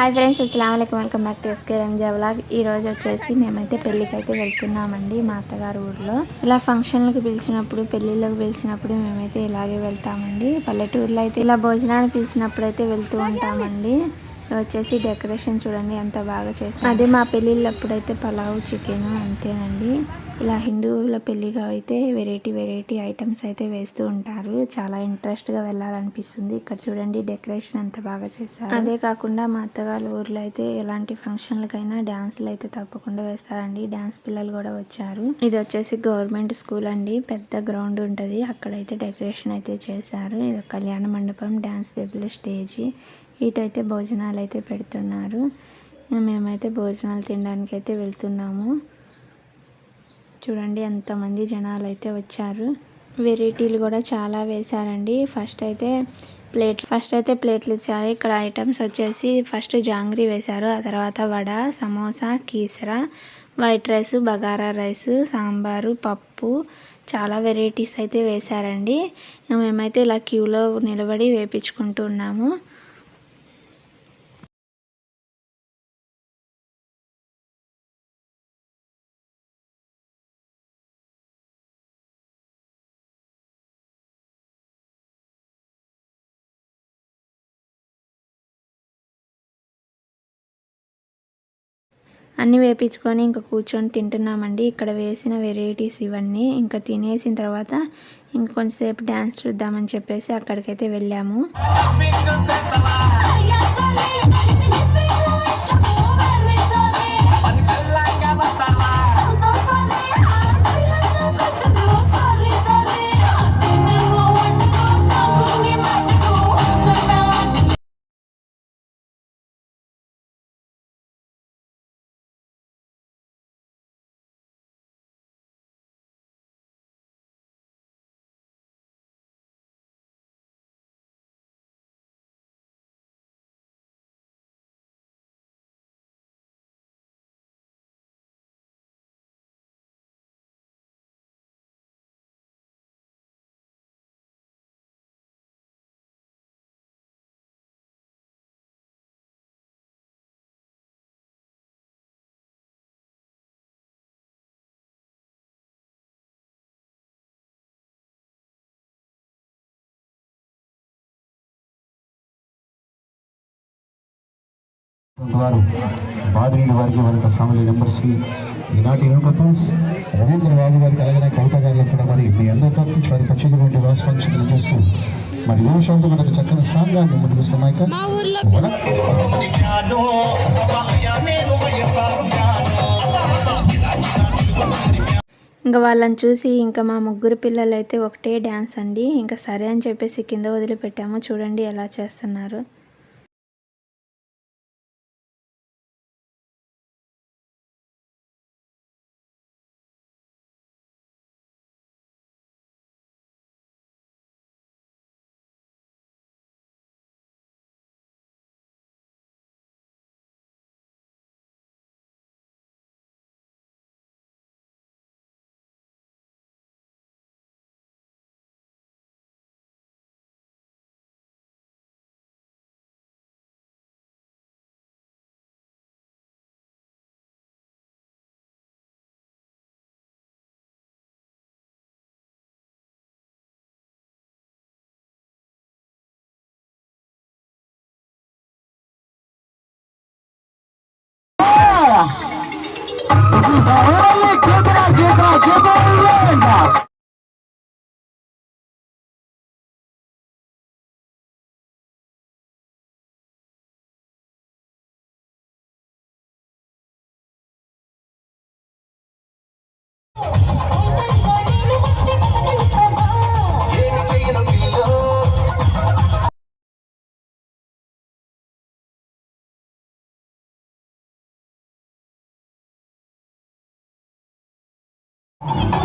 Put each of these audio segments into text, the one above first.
Hi friends అస్సలం అయికం welcome back to S K Ranja blog ఈ రోజు వచ్చేసి మేమైతే పెళ్ళికైతే వెళ్తున్నామండి మా అత్తగారు ఊర్లో. ఇలా ఫంక్షన్లకు పిలిచినప్పుడు పెళ్ళిళ్ళకి పిలిచినప్పుడు మేమైతే ఇలాగే వెళ్తామండి. పల్లెటూరులో అయితే ఇలా భోజనానికి పిలిచినప్పుడు అయితే వెళ్తూ ఉంటామండి. వచ్చేసి డెకరేషన్ చూడండి ఎంత బాగా చేస్తాం అదే మా పెళ్ళిళ్ళప్పుడు అయితే పలావ్ చికెన్ అంతేనండి. ఇలా హిందువుల పెళ్ళిగా అయితే వెరైటీ వెరైటీ ఐటమ్స్ అయితే వేస్తూ ఉంటారు. చాలా ఇంట్రెస్ట్గా వెళ్ళాలనిపిస్తుంది. ఇక్కడ చూడండి డెకరేషన్ ఎంత బాగా చేశారు. అదే కాకుండా మా అత్తగారి ఊర్లో అయితే ఎలాంటి ఫంక్షన్లకైనా డాన్సులు అయితే తప్పకుండా వేస్తారండి. డాన్స్ పిల్లలు కూడా వచ్చారు. ఇది వచ్చేసి గవర్నమెంట్ స్కూల్ అండి. పెద్ద గ్రౌండ్ ఉంటది. అక్కడైతే డెకరేషన్ అయితే చేశారు. ఇది కళ్యాణ మండపం డాన్స్ పీపుల్ స్టేజీ ఇటైతే భోజనాలు అయితే పెడుతున్నారు. మేమైతే భోజనాలు తినడానికి అయితే వెళ్తున్నాము. చూడండి ఎంతమంది జనాలు అయితే వచ్చారు. వెరైటీలు కూడా చాలా వేశారండి. ఫస్ట్ అయితే ప్లేట్ ఫస్ట్ అయితే ప్లేట్లు ఇచ్చారు. ఇక్కడ ఐటమ్స్ వచ్చేసి ఫస్ట్ జాంగ్రీ వేశారు. ఆ తర్వాత vada samosa Keesara white rice bagara rice sambar పప్పు చాలా వెరైటీస్ అయితే వేశారండి. మేమైతే ఇలా క్యూలో నిలబడి వేపించుకుంటూ అన్నీ వేపించుకొని ఇంకా కూర్చొని తింటున్నామండి. ఇక్కడ వేసిన వెరైటీస్ ఇవన్నీ ఇంకా తినేసిన తర్వాత ఇంక కొంచెంసేపు డ్యాన్స్ చూద్దామని చెప్పేసి అక్కడికైతే వెళ్ళాము. వారు బాధిని వారికి వారి ఫ్యామిలీ మెంబర్స్కి ఈనాటి యూనికపుల్స్ రవీంద్ర బాబు గారికి అలాగే కవిత గారికి కూడా మరి మీ అందరి తరఫు నుంచి వారి ప్రత్యేకమైన వాస్తవాంక్షలు చేస్తూ మరి యువ శాంతి మనకు చక్కని సాంగాన్ని ముందుకు సమాయిక ఇంకా వాళ్ళని చూసి ఇంకా మా ముగ్గురు పిల్లలు అయితే ఒకటే డ్యాన్స్ అండి. ఇంకా సరే అని చెప్పేసి కింద వదిలిపెట్టాము. చూడండి ఎలా చేస్తున్నారు.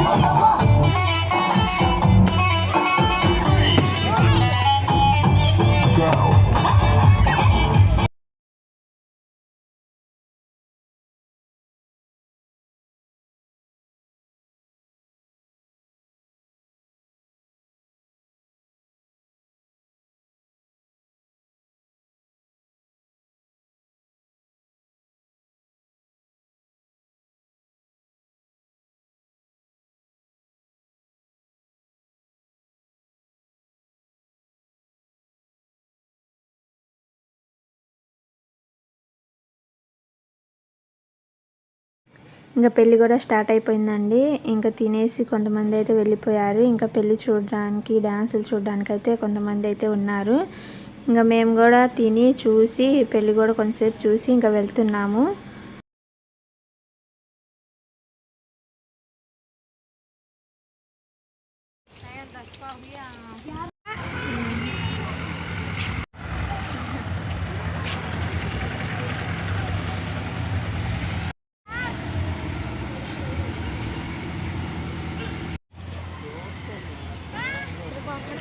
Oh, ఇంకా పెళ్ళి కూడా స్టార్ట్ అయిపోయిందండి. ఇంకా తినేసి కొంతమంది అయితే వెళ్ళిపోయారు. ఇంకా పెళ్ళి చూడడానికి డ్యాన్సులు చూడడానికి అయితే కొంతమంది అయితే ఉన్నారు. ఇంకా మేము కూడా తిని చూసి పెళ్ళి కూడా కొంతసేపు చూసి ఇంకా వెళ్తున్నాము.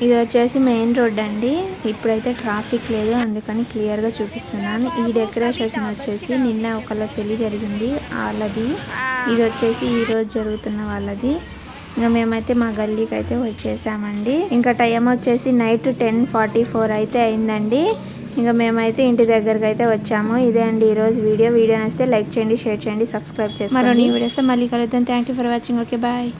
ఇది వచ్చేసి మెయిన్ రోడ్ అండి. ఇప్పుడైతే ట్రాఫిక్ లేదు అందుకని క్లియర్గా చూపిస్తున్నాను. ఈ డెకరేషన్ వచ్చేసి నిన్న ఒకళ్ళ పెళ్ళి జరిగింది వాళ్ళది. ఇది వచ్చేసి ఈరోజు జరుగుతున్న వాళ్ళది. ఇంకా మేమైతే మా గల్లీకి అయితే వచ్చేసామండి. ఇంకా టైం వచ్చేసి నైట్ టెన్ ఫార్టీ ఫోర్ అయితే అయిందండి. ఇంకా మేమైతే ఇంటి దగ్గరకు అయితే వచ్చాము. ఇదే అండి ఈరోజు వీడియో. వీడియో నచ్చితే లైక్ చేయండి షేర్ చేయండి సబ్స్క్రైబ్ చేసి మరో నీ వీడియోస్తే మళ్ళీ కలుద్దాం. Thank you for watching okay bye